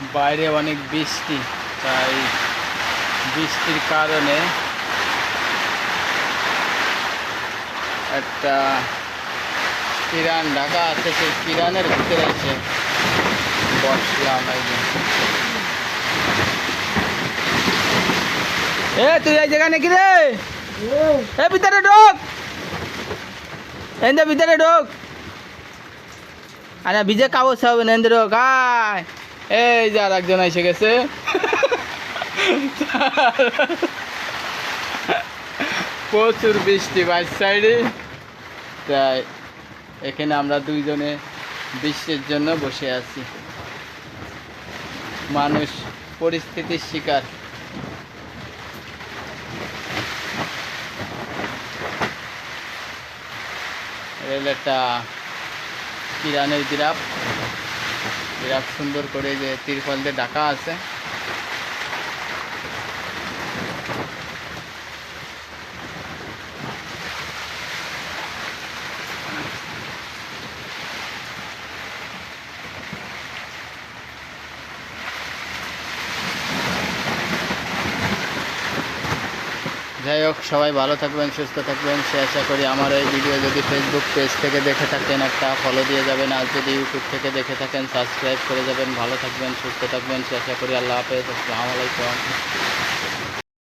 বাইরে অনেক বৃষ্টি, তাই বৃষ্টির কারণে একটা কিরান, ঢাকা আছে সেই কিরানের ভিতরে এসে বসলাম যে। এ, তুই এই জায়গায় নাকি রে? এ, ভিতরে ঢোক! এন্দে, ভিতরে ঢোক! আরে, ভিজে কাবো সব নেন্দ্র আয়! এই যে আর একজন এসে গেছে। প্রচুর বৃষ্টি বাইর সাইডে। তাই এখানে আমরা দুইজনে বৃষ্টির জন্য বসে আছি। মানুষ পরিস্থিতির শিকার। রেল একটা কিরানের জিরাপ জিরাপ সুন্দর করে যে তিরপল দিয়ে ঢাকা আছে। যাই হোক, সবাই ভালো থাকবেন, সুস্থ থাকবেন। সে আশা করি আমার এই ভিডিও যদি ফেসবুক পেজ থেকে দেখে থাকেন, একটা ফলো দিয়ে যাবেন। আর যদি ইউটিউব থেকে দেখে থাকেন সাবস্ক্রাইব করে যাবেন। ভালো থাকবেন, সুস্থ থাকবেন। সে আশা করি আল্লাহ হাফেজ। আসসালামু আলাইকুম।